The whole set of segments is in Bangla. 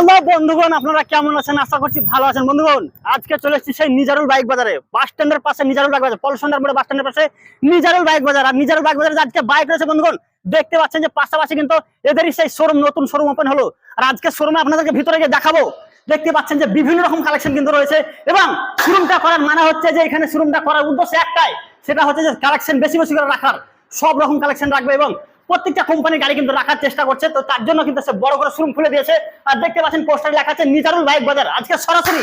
হ্যালো বন্ধুগণ, আপনারা কেমন আছেন? আশা করছি ভালো আছেন। বন্ধুগণ, আজকে চলে এসেছি সেই নিজারুল বাইক বাজারে। বাস স্ট্যান্ডের পাশে নিজারুল বাইক বাজার পলসন্ডার মোড়ে বাস স্ট্যান্ডের পাশে নিজারুল বাইক বাজার। আর নিজারুল বাইক বাজারে আজকে বাইক রয়েছে বন্ধুগণ, দেখতে পাচ্ছেন যে পাশাপাশি কিন্তু এদেরই সেই শোরুম, নতুন শোরুম ওপেন হলো। আর আজকে শোরুমে আপনাদেরকে ভিতরে গিয়ে দেখাবো, দেখতে পাচ্ছেন যে বিভিন্ন রকম কালেকশন কিন্তু রয়েছে এবং শোরুমটা করার মানে হচ্ছে যে এখানে শোরুমটা করার উদ্দেশ্য একটাই, সেটা হচ্ছে যে কালেকশন বেশি বেশি করে রাখার। সব রকম কালেকশন রাখবে এবং প্রত্যেকটা কোম্পানির গাড়ি কিন্তু রাখার চেষ্টা করছে, তো তার জন্য কিন্তু সে বড় করে শোরুম খুলে দিয়েছে। আর দেখতে পাচ্ছেন পোস্টারে লেখা আছে, নিজারুল বাইক বাজার। আজকে সরাসরি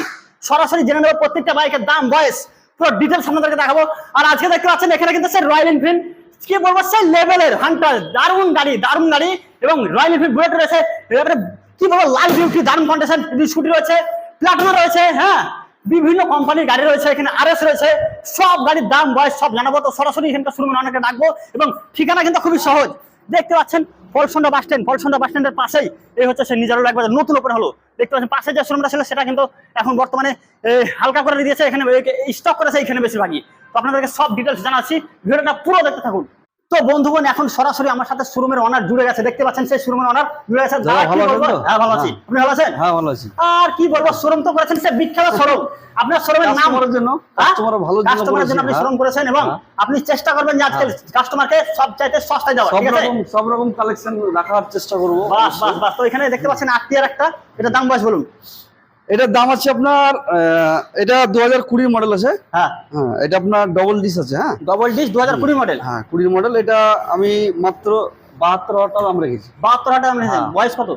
সরাসরি জেনে নেব প্রত্যেকটা বাইকের দাম, বয়স, পুরো ডিটেলস আপনাদেরকে দেখাবো। আর আজকে দেখতে পাচ্ছেন, এখানে কিন্তু সে রয়্যাল এনফিল্ড কি বলব, সেই লেভেলের হান্টার দারুণ গাড়ি দারুণ গাড়ি এবং রয়্যাল এনফিল্ড বুলেট রয়েছে। কি বলব লাল বিউটি দারুণ কন্ডিশন স্কুটি রয়েছে প্লাটিনা রয়েছে হ্যাঁ? বিভিন্ন কোম্পানির গাড়ি রয়েছে, এখানে আরএস রয়েছে, সব গাড়ির দাম, বয়স সব জানাব। তো সরাসরি এখানকার শুরু অনেকে ডাকবো এবং ঠিকানা কিন্তু খুবই সহজ। দেখতে পাচ্ছেন Polsanda bus stand Polsanda bus স্ট্যান্ডের পাশেই এই হচ্ছে সে নিজের একবার নতুন ওপেন হলো। দেখতে পাচ্ছেন, পাশে যে শ্রমটা ছিল সেটা কিন্তু এখন বর্তমানে হালকা করে দিয়েছে, এখানে স্টক করেছে এখানে বেশিরভাগই। তো আপনাদেরকে সব ডিটেলস জানাচ্ছি, ভিডিওটা পুরো দেখতে থাকুন। তো বন্ধুগণ এখন সরাসরি আমার সাথে শোরুমের অনার জুড়ে গেছে। দেখতে পাচ্ছেন সেই শোরুমের অনার জুড়ে গেছে? হ্যাঁ ভালো আছি। হ্যাঁ। আপনি ভালো আছেন? হ্যাঁ ভালো আছি। আর কি বলব? শোরুম তো করেছেন সে বিখ্যাত শোরুম আপনার শোরুমের নাম কাস্টমারের জন্য হ্যাঁ? কাস্টমার ভালো কাস্টমারের জন্য আপনি হ্যাঁ। করেছেন এবং হ্যাঁ। আপনি চেষ্টা করবেন যে আজকে কাস্টমারকে সব চাইতে সস্তায় দেওয়া ঠিক আছে? সব রকম কালেকশন রাখার চেষ্টা করব। বাস বাস বাস তো এখানে দেখতে পাচ্ছেন আটটিয়ার একটা। এটা দাম বয়স বলুন। এটার দাম আছে আপনার এটা দু হাজার কুড়ির মডেল আছে। হ্যাঁ। হ্যাঁ এটা আপনার ডবল ডিস আছে হ্যাঁ। ডবল ডিস দু হাজার কুড়ি মডেল হ্যাঁ কুড়ির মডেল এটা আমি মাত্র বাহাত্তর হাজার টাকা দাম রেখেছি। বাহাত্তর হাজার দাম রেখেছেন? হ্যাঁ। বয়স কত?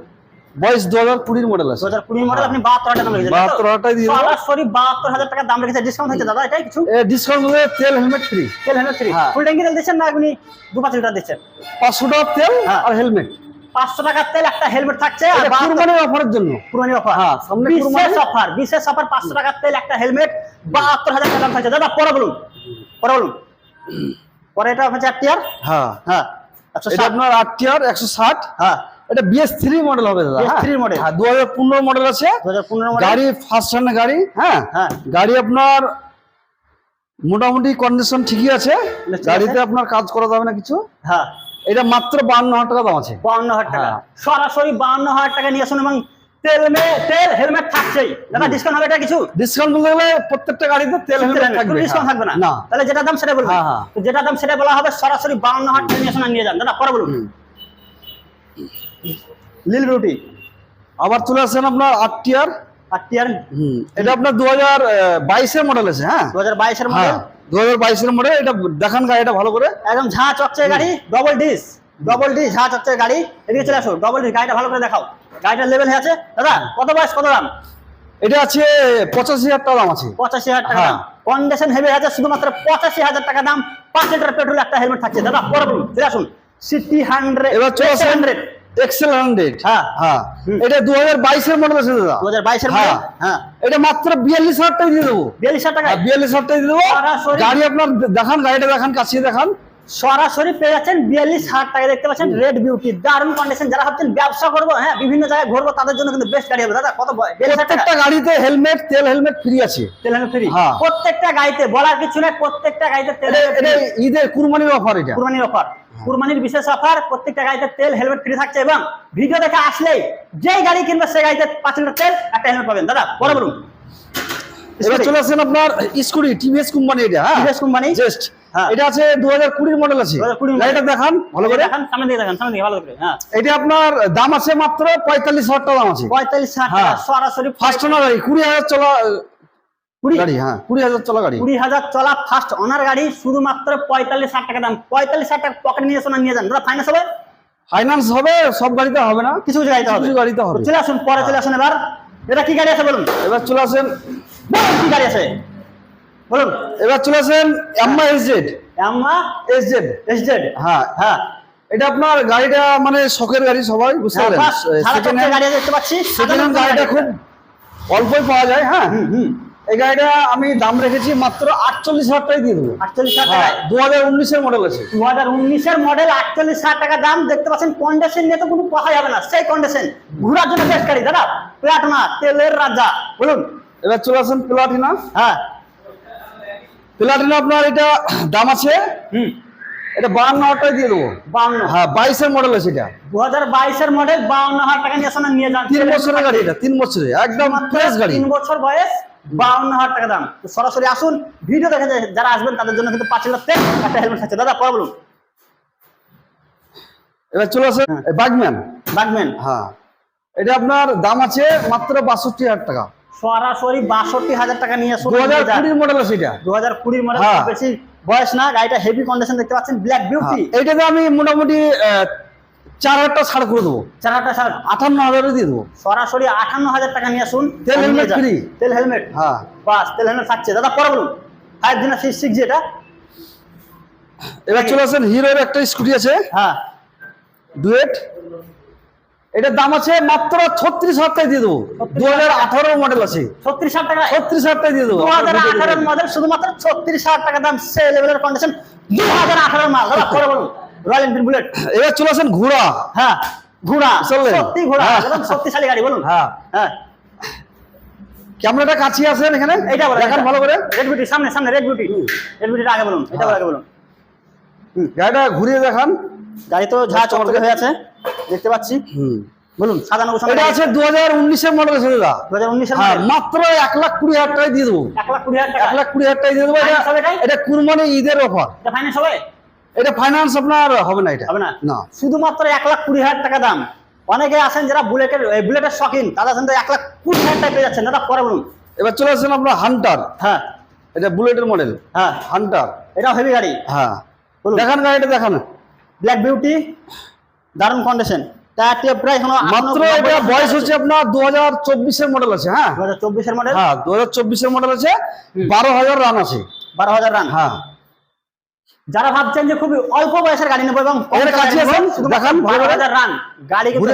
বয়স দু হাজার কুড়ির মডেল দু আছে হাজার কুড়ি মডেল আপনি বাহাত্তর হাজার দাম বাহাত্তর হাজার টাকা দিয়ে সরাসরি বাহাত্তর হাজার টাকা দাম রেখেছে ডিসকাউন্ট হয়েছে দাদা এটাই কিছু? ডিসকাউন্ট হবে তেল হেলমেট ফ্রি তেল হেলমেট ফ্রি হ্যাঁ। ফুল ট্যাঙ্কি তেল দিচ্ছেন না আপনি দু পাঁচ লিটার দিচ্ছেন? পাঁচশো টাকার তেল হ্যাঁ। আর হেলমেট পাঁচশো টাকার তেল একটা হেলমেট থাকছে আর কুরবানির অফারের জন্য? কুরবানি অফার। হ্যাঁ, সামনে বিশেষ। অফার বিশেষ অফার পাঁচশো টাকার তেল একটা হেলমেট বাহাত্তর হাজার টাকা থাকছে। দাদা পরে বলুন। পরে বলুন। পরে এটা হচ্ছে এক টিয়ার হ্যাঁ। হ্যাঁ এটা আপনার আট টিয়ার একশো ষাট। হ্যাঁ। এটা বিএস থ্রি মডেল হবে দাদা। BS3 model। হ্যাঁ দু হাজার পনেরো মডেল আছে। দু হাজার পনেরো মডেল গাড়ি ফার্স্ট হ্যান্ড গাড়ি। হ্যাঁ হ্যাঁ। গাড়ি আপনার মোটামুটি কন্ডিশন ঠিকই আছে। গাড়িতে আপনার কাজ করা যাবে না কিছু। হ্যাঁ। এটা মাত্র বান্ন হাজার টাকা দাম আছে। বাউন্ন হাজার টাকা। হ্যাঁ। সরাসরি বাউন্ন হাজার টাকা নিয়ে আসুন এবং তেল মে তেল হেলমেট থাকছেই। দাদা ডিসকাউন্ট হবে এটা কিছু? ডিসকাউন্ট বলতে গেলে প্রত্যেকটা গাড়িতে তেল হেলমেট থাকবে। ডিসকাউন্ট থাকবে না। না। তাহলে যেটা দাম সেটা হ্যাঁ, হ্যাঁ। তো যেটা দাম সেটা বলা হবে সরাসরি বাউন্ন হাজার টাকা নিয়ে আসুন নিয়ে যান। দাদা পরে বলুন। লিল রুটি। আবার চলে আসছেন আপনার আট টিয়ার। আর টিয়ার। হুম। এটা আপনার দু হাজার বাইশের মডেল আছে হ্যাঁ? দু হাজার বাইশের হ্যাঁ। মডেল দু হাজার বাইশের মডেল এটা দেখান গাড়িটা ভালো করে। একদম ঝাঁ চকচকে গাড়ি ডবল ডিস ডবল ডিস ঝাঁ চকচকে গাড়ি। এদিকে চলে আসো ডবল ডিস গাড়িটা ভালো করে দেখাও। গাড়িটার লেভেল হয়ে আছে। দাদা কত বয়স কত দাম? এটা আছে পঁচাশি হাজার টাকা দাম আছে। পঁচাশি হাজার টাকা হ্যাঁ। দাম কন্ডিশন হেভি আছে শুধুমাত্র পঁচাশি হাজার টাকা দাম। পাঁচ লিটার পেট্রোল একটা হেলমেট থাকছে। দাদা পরে বলুন চলে আসুন। সিটি হান্ড্রেড এবার হান্ড্রেড এক্সেল হান্ড্রেড হ্যাঁ। হ্যাঁ। এটা দু হাজার বাইশের মডেল আছে দাদা। দু হাজার বাইশের হ্যাঁ। হ্যাঁ। এটা মাত্র বিয়াল্লিশ হাজার টাকা দিয়ে দেবো। বিয়াল্লিশ হাজার টাকা বিয়াল্লিশ হাজার টাকা দিয়ে দেবো। সরাসরি- গাড়ি আপনার দেখান গাড়িটা দেখান কাছিয়ে দেখান। সরাসরি পেয়ে যাচ্ছেন বিয়াল্লিশ হাজার টাকা দেখতে পাচ্ছেন রেড বিউটি কন্ডিশন যারা ভাবছেন ব্যবসা করব হ্যাঁ বিভিন্ন জায়গায় ঘুরবো তাদের জন্য কিন্তু বেস্ট গাড়ি হবে। দাদা কত বয়- 42,000 টাকা। প্রত্যেকটা গাড়িতে হেলমেট তেল হেলমেট ফ্রি আছে। তেল হেলমেট ফ্রি। প্রত্যেকটা গাড়িতে বলার কিছু নেই প্রত্যেকটা গাড়িতে তেল ঈদের কুরবানির অফার এটা। কুরবানির অফার কুরবানির বিশেষ অফার প্রত্যেকটা গাড়িতে তেল হেলমেট ফ্রি থাকছে এবং ভিডিও দেখে আসলেই যেই গাড়ি কিনবে সেই গাড়িতে পাঁচ লিটার তেল একটা হেলমেট পাবেন। দাদা পরে বলুন। এবার চলে আসেন আপনার স্কুটি টিভিএস কোম্পানি এটা হ্যাঁ? TVS কোম্পানি জাস্ট হ্যাঁ। এটা আছে দু হাজার কুড়ির মডেল আছে। 2020। গাড়িটা দেখান ভালো করে। দেখান সামনে দিয়ে দেখান সামনে দিয়ে ভালো করে হ্যাঁ। এটা আপনার দাম আছে মাত্র পঁয়তাল্লিশ হাজার টাকা দাম আছে। পঁয়তাল্লিশ হাজার টাকা হ্যাঁ। সরাসরি ফার্স্ট ওনার গাড়ি কুড়ি হাজার চলা কুড়ি গাড়ি হ্যাঁ। কুড়ি হাজার চলা গাড়ি। কুড়ি হাজার চলা ফার্স্ট অনার গাড়ি শুধুমাত্র পঁয়তাল্লিশ হাজার টাকা দাম। পঁয়তাল্লিশ হাজার টাকা পকেট নিয়ে যান। দাদা ফাইন্যান্স হবে? ফাইন্যান্স হবে সব গাড়িতে হবে না। কিছু কিছু গাড়িতে হবে। কিছু গাড়িতে হবে। চলে আসুন পরে চলে আসুন এবার। এটা কি গাড়ি আছে বলুন? এবার চলে আসেন। কি গাড়ি আছে? বলুন। এবার চলে আসেন এম্মা এসজেড হ্যাঁ। হ্যাঁ। এটা আপনার গাড়িটা মানে শখের গাড়ি সবাই বুঝতে হ্যাঁ, সেকেন্ড চকচকে গাড়ি দেখতে পাচ্ছি। সেকেন্ড হ্যান্ড গাড়িটা খুব অল্পই পাওয়া যায় হ্যাঁ। হুম হুম। এই গাড়িটা আমি দাম রেখেছি মাত্র আটচল্লিশ হাজার টাকায় দিয়ে দেবো। আটচল্লিশ হাজার হ্যাঁ টাকা দু হাজার উনিশের মডেল আছে। দু হাজার উনিশের মডেল আটচল্লিশ হাজার টাকা দাম। দেখতে পাচ্ছেন কন্ডিশন নিয়ে তো কোনো কথা যাবে না। সেই কন্ডিশন ঘোরার জন্য বেশ গাড়ি দাদা। প্লাটনা তেলের রাজা। বলুন। এবার চলে আসেন প্লাটিনা। হ্যাঁ। প্লাটিনা আপনার এটা দাম আছে হুম। এটা হাজার টাকা দিয়ে দেবো। বাউন্ন হ্যাঁ বাইশের মডেল আছে এটা। দু হাজার বাইশের মডেল বাউন্ন হাজার টাকা নিয়ে নিয়ে যান। তিন বছরের গাড়ি এটা তিন বছরে একদম ফ্রেশ গাড়ি। তিন বছর বয়স বাউন্ন হাজার টাকা দাম। সরাসরি আসুন ভিডিও দেখে যারা আসবেন তাদের জন্য কিন্তু পাঁচ হাজার একটা হেলমেট দাদা পরে বলুন এবার চলে আসে বাগম্যান বাগম্যান হ্যাঁ। এটা আপনার দাম আছে মাত্র বাষট্টি হাজার টাকা। সরাসরি বাষট্টি হাজার টাকা নিয়ে আসুন। দু হাজার কুড়ির মডেল আছে এটা। দু হাজার কুড়ির মডেল হ্যাঁ। বেশি বয়স না গাড়িটা হেভি কন্ডিশন দেখতে পাচ্ছেন ব্ল্যাক বিউটি এইটাতে আমি মোটামুটি চার হাজার টাকা ছাড় করে দেবো। চারাটা সার আটান্ন হাজারে দিয়ে দেবো। সরাসরি আটান্ন হাজার টাকা নিয়ে আসুন তেল যান। free। তেল হেলমেট হ্যাঁ। বাস তেল হেলমেট থাকছে। দাদা পরে বলুন। ফাইভ দিন সিক্স সিক্স যেটা এবার চলে আসেন হিরোর একটা স্কুটি আছে। হ্যাঁ। ডুয়েট এটার দাম আছে মাত্র ছত্রিশ হাজার টাকা দিয়ে দেবো। দু হাজার আঠারো মডেল আছে। ছত্রিশ হাজার টাকা। ছত্রিশ হাজার টাকা দিয়ে দেবো। দু হাজার আঠারোর মডেল শুধুমাত্র ছত্রিশ হাজার টাকা দাম। সে লেভেলের কন্ডিশন দু হাজার আঠারোর মাল। দাদা বলুন। রয়্যাল এনফিল্ড বুলেট এবার চলে আসেন ঘোড়া। হ্যাঁ ঘোড়া? সত্যি ঘোড়া। হ্যাঁ। একদম শক্তিশালী গাড়ি বলুন। হ্যাঁ। হ্যাঁ। ক্যামেরাটা কাছে আছেন এখানে? এইটা বলুন দেখান ভালো করে। রেড বিউটি সামনে সামনে রেড বিউটি রেড বিউটিটা আগে বলুন। এটা। আগে বলুন। গাড়িটা ঘুরিয়ে দেখান। গাড়ি তো ঝা চকচকে হয়ে আছে। দেখতে পাচ্ছি। বলুন সাজানো গোছানো এটা আছে দু হাজার উনিশের মডেল আছে দাদা দু হাজার উনিশের হ্যাঁ মাত্র এক লাখ কুড়ি হাজার টাকায় দিয়ে দেবো। এক লাখ কুড়ি হাজার টাকা। এক লাখ কুড়ি হাজার টাকায় দিয়ে দেবো। এটা এটা কুরবানি ঈদের অফার এটা ফাইন্যান্স হবে? এটা ফাইন্যান্স আপনার হবে না এটা। হবে না? না। শুধুমাত্র এক লাখ কুড়ি হাজার টাকা দাম। অনেকে আছেন যারা বুলেটের বুলেটের শখিন তারা কিন্তু এক লাখ কুড়ি হাজার টাকা পেয়ে যাচ্ছেন। দাদা পরে বলুন। এবার চলে আসেন আপনার হান্টার হ্যাঁ। এটা বুলেটের মডেল হ্যাঁ। হান্টার এটা হেভি গাড়ি। হ্যাঁ। দেখান গাড়িটা দেখান। ব্ল্যাক বিউটি দারুণ কন্ডিশন টায়ার প্রায় এখনও মাত্র এটা বয়স হচ্ছে আপনার মডেল আছে হ্যাঁ? মডেল হ্যাঁ আছে বারো হাজার রান আছে। বারো হাজার রান হ্যাঁ। যারা ভাবছেন যে খুবই অল্প বয়সের গাড়ি নেব এবং দেখান, রান গাড়ি কিন্তু।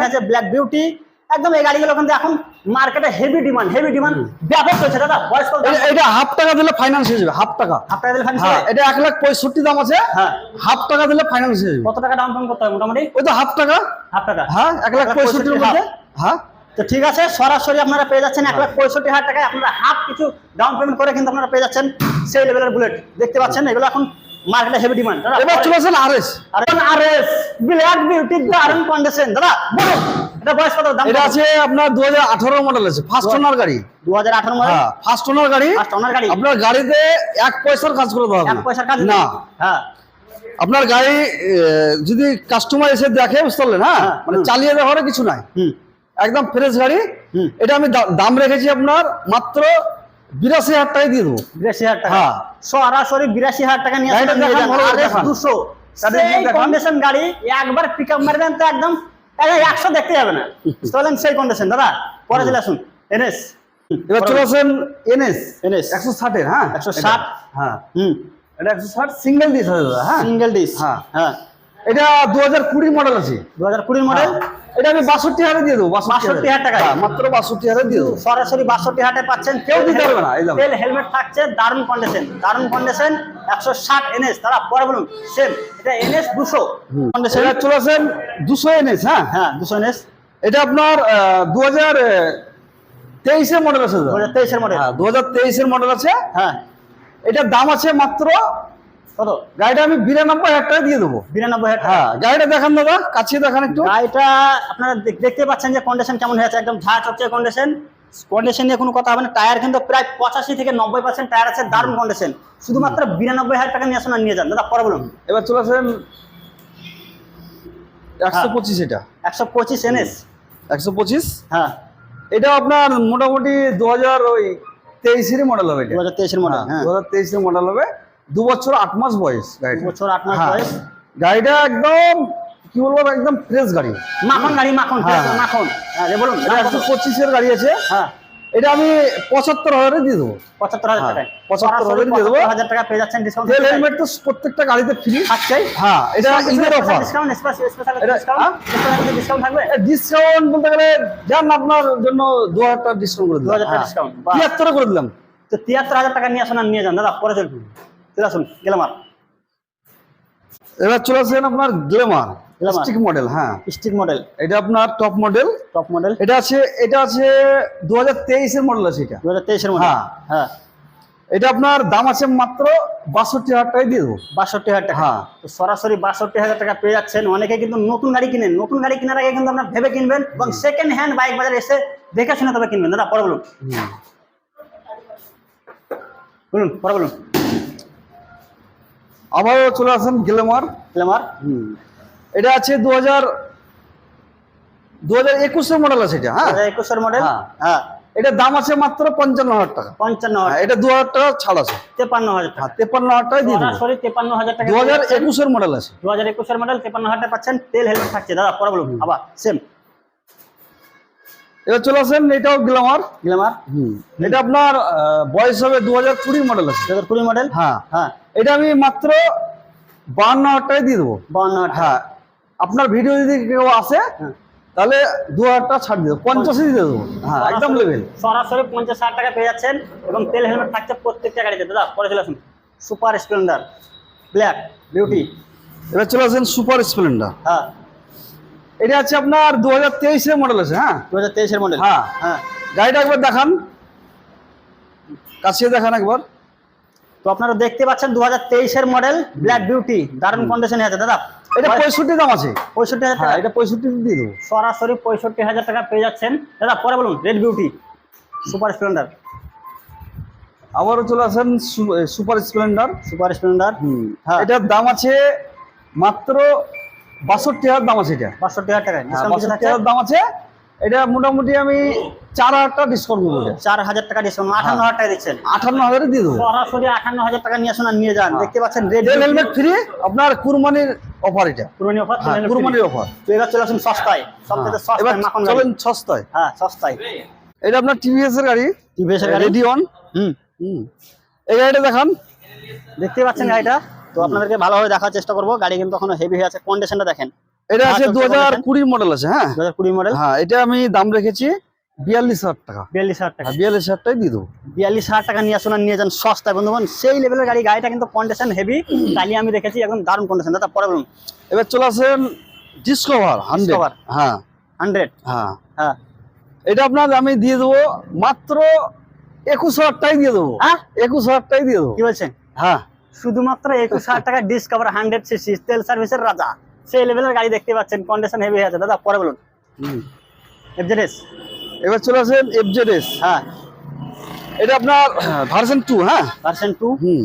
আছে ব্ল্যাক বিউটি একদম এই গাড়িগুলো কিন্তু এখন মার্কেটে হেভি ডিমান্ড হেভি ডিমান্ড ব্যাপক চলছে দাদা বয়স এটা- হাফ টাকা দিলে ফাইন্যান্স হয়ে যাবে হাফ টাকা। আপনাদের দিলে হ্যাঁ ফাইন্যান্স এটা এক লাখ পঁয়ষট্টি দাম আছে হ্যাঁ। হাফ টাকা দিলে ফাইন্যান্স হয়ে যাবে। কত টাকা ডাউন পেমেন্ট করতে হবে মোটামুটি? ওই তো হাফ টাকা। হাফ টাকা। হ্যাঁ এক লাখ পঁয়ষট্টির মধ্যে। হ্যাঁ। তো ঠিক আছে সরাসরি আপনারা পেয়ে যাচ্ছেন এক লাখ পঁয়ষট্টি হাজার টাকায়। আপনারা হাফ কিছু ডাউন পেমেন্ট করে কিন্তু আপনারা পেয়ে যাচ্ছেন সেই লেভেলের বুলেট দেখতে পাচ্ছেন এগুলো এখন মার্কেটে হেভি ডিমান্ড এবার চলে আসেন R S R S black beauty দারুণ কন্ডিশন দাদা বলুন। এটা বয়স কত? দাম এটা আছে আপনার দু হাজার আঠারো মডেল আছে ফার্স্ট ওনার গাড়ি। মডেল হ্যাঁ ফার্স্ট ওনার গাড়ি। ফার্স্ট ওনার গাড়ি। আপনার গাড়িতে এক পয়সার কাজ হবে। না। পয়সার কাজ না। হ্যাঁ। আপনার গাড়ি যদি কাস্টমার এসে দেখে বুঝতে পারলেন হ্যাঁ? হ্যাঁ, মানে চালিয়ে দেওয়ার কিছু নাই। একদম ফ্রেশ গাড়ি। এটা আমি দাম রেখেছি আপনার মাত্র বিরাশি হাজার টাকায় দিয়ে দেবো। বিরাশি হাজার টাকা? হ্যাঁ। সরাসরি বিরাশি হাজার টাকা নিয়ে। দুশো। কন্ডিশন গাড়ি একবার পিক আপ মারবেন তো একদম একশো দেখতে যাবে না। চলেন সেই কন্ডিশন দাদা। পরে চলে আসুন। এনএস। এবার চলে আসেন এনএস। এনএস। একশো ষাটের হ্যাঁ? 160 হ্যাঁ। হুম। এটা একশো ষাট সিঙ্গেল ডিস আছে দাদা হ্যাঁ? সিঙ্গেল ডিস হ্যাঁ। হ্যাঁ। এটা দু হাজার কুড়ির মডেল আছে। দু হাজার কুড়ির মডেল এটা আমি বাষট্টি হাজারে দিয়ে দেবো 62,000 টাকায়? হ্যাঁ, মাত্র বাষট্টি হাজারে দিয়ে দেবো। সরাসরি বাষট্টি হাটে পাচ্ছেন কেউ দিতে পারবে না, তেল হেলমেট থাকছে দারুণ কন্ডিশন দারুণ কন্ডিশন একশো ষাট এনএস তারা পরে বলুন সেম এটা এনএস দুশো। কন্ডিশন এটা চলে আসেন দুশো এনএস হ্যাঁ? হ্যাঁ দুশো এনএস। এটা আপনার দু হাজার তেইশের মডেল আছে দু হাজার তেইশের মডেল হ্যাঁ দু হাজার তেইশের মডেল আছে। হ্যাঁ। এটার দাম আছে মাত্র কত? গাড়িটা আমি বিরানব্বই হাজার টাকা দিয়ে দেবো। বিরানব্বই হাজার হ্যাঁ গাড়িটা দেখান দাদা কাছে দেখান একটু। গাড়িটা আপনারা দেখতে পাচ্ছেন যে কন্ডিশন কেমন হয়েছে একদম ঝাঁ কন্ডিশন কন্ডিশন নিয়ে কোনো কথা হবে না টায়ার কিন্তু প্রায় পঁচাশি থেকে নব্বই পার্সেন্ট টায়ার আছে দারুণ কন্ডিশন শুধুমাত্র বিরানব্বই হাজার টাকা নিয়ে আসুন নিয়ে যান দাদা পরে বলুন। এবার চলে আসেন একশো হ্যাঁ। পঁচিশ এটা। একশো পঁচিশ এনএস। একশো পঁচিশ? হ্যাঁ। এটা আপনার মোটামুটি দু হাজার ওই তেইশেরই মডেল হবে দু হাজার তেইশের মডেল হ্যাঁ দু হাজার তেইশের মডেল হবে। দু বছর আট মাস বয়স বছর আট মাস হ্যাঁ। বয়স। গাড়িটা একদম কি বলব একদম ফ্রেশ গাড়ি। মাখন গাড়ি মাখন হ্যাঁ। মাখন। হ্যাঁ বলুন একশো পঁচিশের গাড়ি আছে। হ্যাঁ। এটা আমি পঁচাত্তর হাজারে দিয়ে দেবো। পঁচাত্তর হাজার টাকায়। 75 দিয়ে দেবো। হাজার টাকা পেয়ে যাচ্ছেন ডিসকাউন্ট তেল হেলমেট তো প্রত্যেকটা গাড়িতে ফ্রি থাকছেই। হ্যাঁ এটা ঈদের offer discount special discount discount থাকবে? ডিসকাউন্ট বলতে গেলে যান আপনার জন্য দু হাজার টাকা ডিসকাউন্ট করে দু হাজার টাকা দিলাম ডিসকাউন্ট। তিয়াত্তরে করে দিলাম। তো তিয়াত্তর হাজার টাকা নিয়ে আসুন আর নিয়ে যান। দাদা পরে চলুন চলে আসুন গেলাম আর এবার চলে আসেন আপনার গ্লেমার Glamour। স্টিক মডেল হ্যাঁ। স্টিক মডেল এটা আপনার টপ মডেল টপ মডেল এটা আছে এটা আছে দু হাজার তেইশের মডেল আছে এটা। দু হাজার তেইশের মডেল হ্যাঁ। হ্যাঁ। এটা আপনার দাম আছে মাত্র বাষট্টি হাজার টাকায় দিয়ে দেবো। বাষট্টি হাজার টাকা। হ্যাঁ। তো সরাসরি বাষট্টি হাজার টাকা পেয়ে যাচ্ছেন। অনেকে কিন্তু নতুন গাড়ি কিনেন। নতুন গাড়ি কেনার আগে কিন্তু আপনার ভেবে কিনবেন এবং সেকেন্ড হ্যান্ড বাইক বাজারে এসে দেখে শুনে তবে কিনবেন। দাদা পরে বলুন। বলুন পরে বলুন। আবারও চলে আসেন গ্লেমার। আমার এটা আছে দু হাজার দু হাজার একুশের মডেল আছে এটা হ্যাঁ? একুশের মডেল হ্যাঁ। হ্যাঁ। এটার দাম আছে মাত্র পঞ্চান্ন হাজার টাকা। পঞ্চান্ন হ্যাঁ, হাজার এটা দু হাজার টাকা ছাড় আছে। তেপান্ন হাজার টাকা। হ্যাঁ তেপান্ন হাজার টাকায় দিয়ে সরাসরি তেপান্ন হাজার টাকা দু হাজার একুশের মডেল আছে। দু হাজার একুশের মডেল তেপান্ন হাজার টাকা পাচ্ছেন। তেল হেলমেট থাকছে। দাদা পরে বলুন আবার সেম এবার চলে আসেন এটাও গ্লামার। গ্ল্যামার এটা আপনার বয়স হবে দু হাজার কুড়ির মডেল আছে। দু হাজার কুড়ি মডেল হ্যাঁ। হ্যাঁ। এটা আমি মাত্র বান্ন হাজার টাকায় দিয়ে দেবো। বান্ন হাজার হ্যাঁ। আপনার ভিডিও যদি কেউ আসে হ্যাঁ। তাহলে দু হাজার টাকা ছাড় দিয়ে দেবো। পঞ্চাশে দিয়ে দেবো। হ্যাঁ একদম লেভেল সরাসরি পঞ্চাশ হাজার টাকা পেয়ে যাচ্ছেন এবং তেল হেলমেট থাকছে প্রত্যেকটা গাড়িতে। দাদা পরে চলে আসুন। সুপার স্প্লেন্ডার ব্ল্যাক বিউটি এবার চলে আসেন সুপার স্প্লেন্ডার হ্যাঁ। এটা আছে আপনার দু হাজার তেইশের মডেল আছে হ্যাঁ? দু হাজার তেইশের মডেল হ্যাঁ। হ্যাঁ। গাড়িটা একবার দেখান। কাছে দেখান একবার। তো আপনারা দেখতে পাচ্ছেন দু হাজার মডেল ব্ল্যাক বিউটি দারুণ কন্ডিশনে আছে দাদা। এটা পঁয়ষট্টি দাম আছে? পঁয়ষট্টি হাজার হ্যাঁ টাকা। এটা পঁয়ষট্টি দিয়ে দেবো সরাসরি পঁয়ষট্টি হাজার টাকা পেয়ে যাচ্ছেন। দাদা পরে বলুন রেড বিউটি সুপার স্প্লেন্ডার আবারও চলে আসেন সুপার স্প্লেন্ডার সুপার স্প্লেন্ডার হ্যাঁ। এটার দাম আছে মাত্র বাষট্টি হাজার দাম আছে এটা। বাষট্টি হাজার টাকা হ্যাঁ, বাষট্টি হাজার দাম আছে এটা মোটামুটি আমি চার হাজার টাকা ডিসকাউন্ট করব চার হাজার টাকা ডিসকাউন্ট আঠান্ন হাজার টাকা দিচ্ছেন। আঠান্ন হাজারে দিয়ে দেবো। সরাসরি আঠান্ন হাজার টাকা নিয়ে আসুন নিয়ে যান। দেখতে পাচ্ছেন রেড হেলমেট ফ্রি আপনার কুরবানির অফার এটা। পুরনি অফার হ্যাঁ কুরবানির অফার তো এবার চলে আসুন সস্তায়। সবথেকে এবার সস্তায় মাখন চলেন সস্তায়। হ্যাঁ সস্তায়। এটা আপনার টিভিএস এর গাড়ি। টিভিএস এর গাড়ি? রেডি অন হুম। হুম। এই গাড়িটা দেখান। দেখতে পাচ্ছেন গাড়িটা। তো আপনাদেরকে ভালোভাবে দেখার চেষ্টা করব। গাড়ি কিন্তু এখনও হেভি হয়ে আছে। কন্ডিশনটা দেখেন। এটা আছে আচ্ছা, দু হাজার। কুড়ির মডেল আছে হ্যাঁ? দু হাজার কুড়ি মডেল হ্যাঁ এটা আমি দাম রেখেছি বিয়াল্লিশ হাজার টাকা। বিয়াল্লিশ হাজার টাকা। হ্যাঁ বিয়াল্লিশ হাজার দিয়ে দেবো। বিয়াল্লিশ হাজার টাকা নিয়ে আসুন নিয়ে যান সস্তায়। বন্ধুবান সেই লেভেলের গাড়ি গাড়িটা কিন্তু কন্ডিশন হেভি গাড়ি আমি দেখেছি একদম দারুণ কন্ডিশন দাদা পরে বলুন। এবার চলে আসেন ডিসকভার হান্ড্রেড। হ্যাঁ। হান্ড্রেড হ্যাঁ। হ্যাঁ। এটা আপনার আমি দিয়ে দেবো মাত্র একুশ হাজার টাকায় দিয়ে দেবো। হ্যাঁ? একুশ হাজার টাকায় দিয়ে দেবো। কি বলছেন? হ্যাঁ। শুধুমাত্র একুশ হাজার টাকা ডিসকভার হান্ড্রেড সিসি তেল সার্ভিসের রাজা। সেই লেভেলের গাড়ি দেখতে পাচ্ছেন কন্ডিশন হেভি আছে। দাদা পরে বলুন। এফজেডএস এবার চলে আসেন এফজেডএস হ্যাঁ। এটা আপনার ভার্সন টু হ্যাঁ? ভার্সন টু হুম।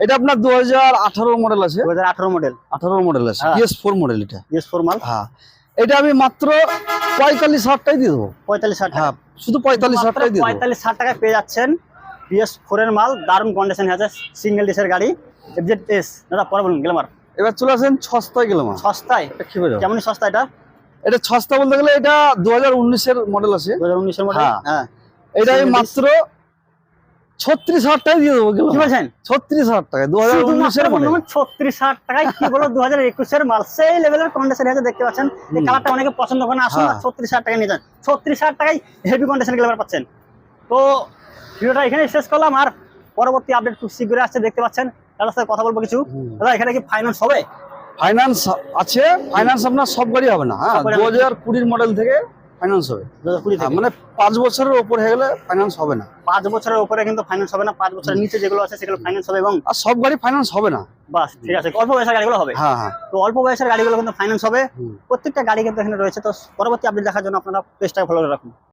এটা আপনার দু হাজার আঠারো মডেল আছে। দু হাজার আঠারো মডেল আঠারো মডেল আছে। হ্যাঁ। ফোর মডেল এটা। ইউজ ফোর মাল হ্যাঁ। এটা আমি মাত্র পঁয়তাল্লিশ হাজার টাকায় দিয়ে দেবো। পঁয়তাল্লিশ হাজার হ্যাঁ শুধু পঁয়তাল্লিশ হাজার টাকায় দিয়ে দেবো। পঁয়তাল্লিশ হাজার টাকা পেয়ে যাচ্ছেন পিএস ফোরের মাল। দারুণ কন্ডিশন আছে। সিঙ্গেল ডিসের গাড়ি। এফজেড এস দাদা পরে বলুন গ্লামার এবার চলে আসেন ছস্তায় গেলাম সস্তায়? যাও কেমন সস্তা এটা? এটা ছস্তা বলতে গেলে এটা দু হাজার উনিশের মডেল আছে। দু হাজার উনিশের মডেল হ্যাঁ। এটা মাত্র ছত্রিশ হাজার টাকায় দিয়ে দেবো কি বলছেন? ছত্রিশ হাজার টাকায় দু হাজার উনিশের ছত্রিশ হাজার টাকায় কি বলো? দু হাজার একুশের মাল। সেই লেভেলের কন্ডিশন আছে দেখতে পাচ্ছেন এই কালারটা অনেকে পছন্দ করে না আসুন হ্যাঁ। ছত্রিশ হাজার টাকা নিয়ে যান। ছত্রিশ হাজার টাকায় হেভি কন্ডিশন গ্লেভার পাচ্ছেন। তো ভিডিওটা এখানে শেষ করলাম আর পরবর্তী আপডেট খুব শীঘ্রই আসছে দেখতে পাচ্ছেন। দাদার সাথে কথা বলব কিছু? দাদা এখানে কি ফাইন্যান্স হবে? ফাইন্যান্স আছে ফাইন্যান্স আপনার সব গাড়ি হবে না হ্যাঁ? দু হাজার কুড়ির মডেল থেকে ফাইন্যান্স হবে। হ্যাঁ, মানে পাঁচ বছরের ওপর হয়ে গেলে ফাইন্যান্স হবে না। পাঁচ বছরের উপরে কিন্তু ফাইন্যান্স হবে না পাঁচ বছরের নিচে যেগুলো আছে সেগুলো ফাইন্যান্স হবে এবং আর সব গাড়ি ফাইন্যান্স হবে না। বাস ঠিক আছে অল্প বয়সের গাড়িগুলো হবে। হ্যাঁ হ্যাঁ। তো অল্প বয়সের গাড়িগুলো কিন্তু ফাইন্যান্স হবে। প্রত্যেকটা গাড়ি কিন্তু এখানে রয়েছে। তো পরবর্তী আপডেট দেখার জন্য আপনারা পেজটাকে ফলো রাখুন।